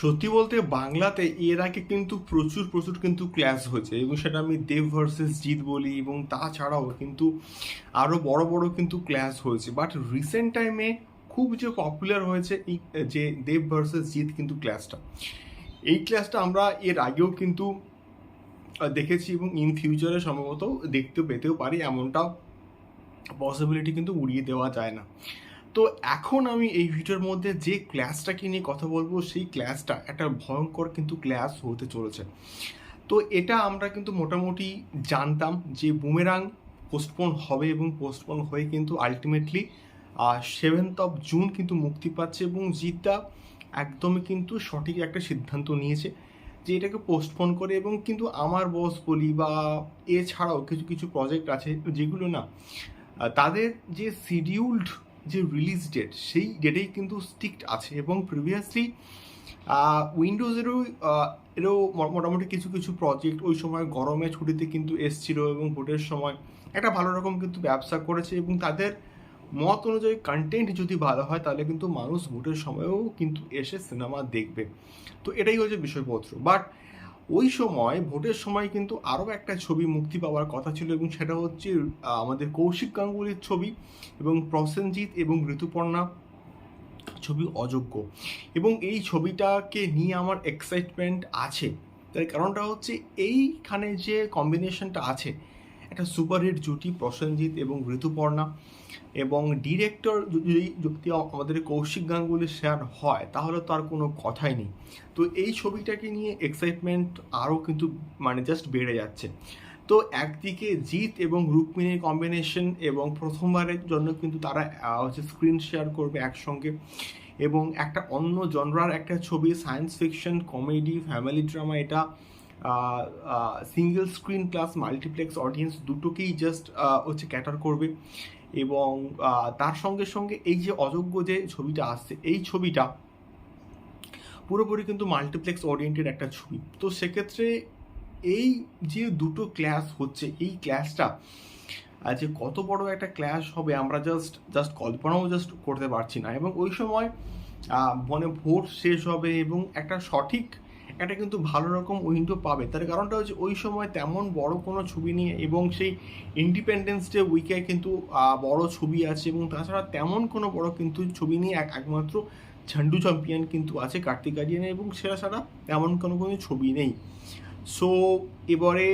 সত্যি বলতে বাংলাতে এর আগে কিন্তু প্রচুর প্রচুর কিন্তু ক্লাস হয়েছে এবং সেটা আমি দেব ভার্সেস জিৎ বলি এবং তাছাড়াও কিন্তু আরও বড় বড় কিন্তু ক্লাস হয়েছে। বাট রিসেন্ট টাইমে খুব যে পপুলার হয়েছে এই, যে দেব ভার্সেস জিৎ কিন্তু ক্লাসটা এই ক্লাসটা আমরা এর আগেও কিন্তু দেখেছি এবং ইন ফিউচারে সম্ভবত দেখতে পেতেও পারি। এমনটা পসিবিলিটি কিন্তু উড়িয়ে দেওয়া যায় না। তো এখন আমি এই ভিডিওর মধ্যে যে ক্লাসটাকে নিয়ে কথা বলব, সেই ক্লাসটা একটা ভয়ঙ্কর কিন্তু ক্লাস হতে চলেছে। তো এটা আমরা কিন্তু মোটামুটি জানতাম যে বুমেরাং পোস্টপোন হবে এবং পোস্টপোন হয়ে কিন্তু আলটিমেটলি সেভেন্থ অফ জুন কিন্তু মুক্তি পাচ্ছে এবং জিতটা একদমই কিন্তু সঠিক একটা সিদ্ধান্ত নিয়েছে যে এটাকে পোস্টপোন করে এবং কিন্তু আমার বস বলি বা এছাড়াও কিছু কিছু প্রজেক্ট আছে যেগুলো না তাদের যে শিডিউলড যে রিলিজ ডেট সেই ডেটেই কিন্তু স্ট্রিক্ট আছে এবং প্রিভিয়াসলি উইন্ডোজেরও এরও মোটামুটি কিছু কিছু প্রজেক্ট ওই সময় গরমে ছুটিতে কিন্তু এসছিল এবং ভোটের সময় একটা ভালো রকম কিন্তু ব্যবসা করেছে এবং তাদের মত অনুযায়ী কন্টেন্ট যদি ভালো হয়, তাহলে কিন্তু মানুষ ভোটের সময়ও কিন্তু এসে সিনেমা দেখবে। তো এটাই হচ্ছে বিষয়পত্র বাট ওই সময়, ভোটের সময় কিন্তু আরও একটা ছবি মুক্তি পাওয়ার কথা ছিল এবং সেটা হচ্ছে আমাদের কৌশিক গাঙ্গুলির ছবি এবং প্রসেনজিৎ এবং ঋতুপর্ণা ছবি অযোগ্য। এবং এই ছবিটাকে নিয়ে আমার এক্সাইটমেন্ট আছে। তার কারণটা হচ্ছে, এইখানে যে কম্বিনেশনটা আছে একটা সুপারহিট জুটি, প্রসেনজিৎ এবং ঋতুপর্ণা এবং ডিরেক্টর যদি যুক্তি আমাদের কৌশিক গাঙ্গুলি শেয়ার হয়, তাহলে তো আর কোনো কথাই নেই। তো এই ছবিটাকে নিয়ে এক্সাইটমেন্ট আরও কিন্তু মানে জাস্ট বেড়ে যাচ্ছে। তো একদিকে জিৎ এবং রুক্মিণীর কম্বিনেশন এবং প্রথমবারের জন্য কিন্তু তারা হচ্ছে স্ক্রিন শেয়ার করবে একসঙ্গে। এবং একটা অন্য জনরার একটা ছবি science fiction comedy family drama এটা single screen plus multiplex audience দুটোকেই জাস্ট হচ্ছে ক্যাটার করবে। এবং তার সঙ্গে সঙ্গে এই যে অযোগ্য যে ছবিটা আসছে, এই ছবিটা পুরোপুরি কিন্তু মাল্টিপ্লেক্স ওরিয়েন্টেড একটা ছবি। তো সেক্ষেত্রে এই যে দুটো ক্লাস হচ্ছে, এই ক্লাসটা যে কত বড় একটা ক্লাস হবে আমরা জাস্ট জাস্ট কল্পনাও জাস্ট করতে পারছি না। এবং ওই সময় মানে ভোট শেষ হবে এবং একটা সঠিক একটা কিন্তু ভালো রকম উইন্ডো পাবে। তার কারণটা হচ্ছে ওই সময় তেমন বড় কোনো ছবি নিয়ে এবং সেই ইন্ডিপেন্ডেন্স ডে উইকে কিন্তু বড় ছবি আছে এবং তাছাড়া তেমন কোনো বড় কিন্তু ছবি নিয়ে এক, একমাত্র ঝান্ডু চ্যাম্পিয়ন কিন্তু আছে কার্তিক আরিয়ান এবং সেরা ছাড়া তেমন কোনো কোনো ছবি নেই। সো এবারে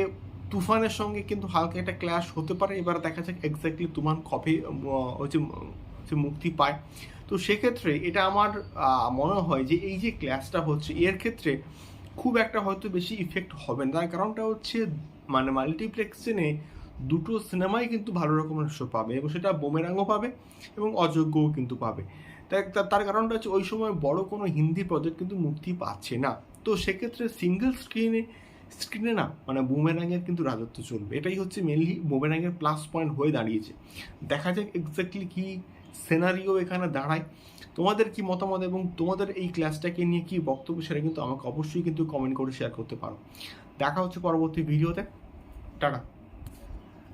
তুফানের সঙ্গে কিন্তু হালকা একটা ক্ল্যাশ হতে পারে। এবার দেখা যাক এক্স্যাক্টলি তুফান কবে হচ্ছে হচ্ছে মুক্তি পায়। তো সেক্ষেত্রে এটা আমার মনে হয় যে এই যে ক্লাসটা হচ্ছে, এর ক্ষেত্রে খুব একটা হয়তো বেশি ইফেক্ট হবে না। তার কারণটা হচ্ছে মানে মাল্টিপ্লেক্সে দুটো সিনেমাই কিন্তু ভালো রকমের শো পাবে এবং সেটা বোমেরাঙ্গও পাবে এবং অযোগ্যও কিন্তু পাবে। তার কারণটা হচ্ছে ওই সময় বড় কোনো হিন্দি প্রজেক্ট কিন্তু মুক্তি পাচ্ছে না। তো সেক্ষেত্রে সিঙ্গেল স্ক্রিনে স্ক্রিনে না মানে বুমেরাঙের কিন্তু রাজত্ব চলবে। এটাই হচ্ছে মেনলি বুমেরাঙের প্লাস পয়েন্ট হয়ে দাঁড়িয়েছে। দেখা যাক এক্স্যাক্টলি কি সেনারিও এখানে দাঁড়ায়। তোমাদের কি মতামত এবং তোমাদের এই ক্লাসটাকে নিয়ে কি বক্তব্য সেটা কিন্তু আমাকে অবশ্যই কিন্তু কমেন্ট করে শেয়ার করতে পারো। দেখা হচ্ছে পরবর্তী ভিডিওতে টাটা।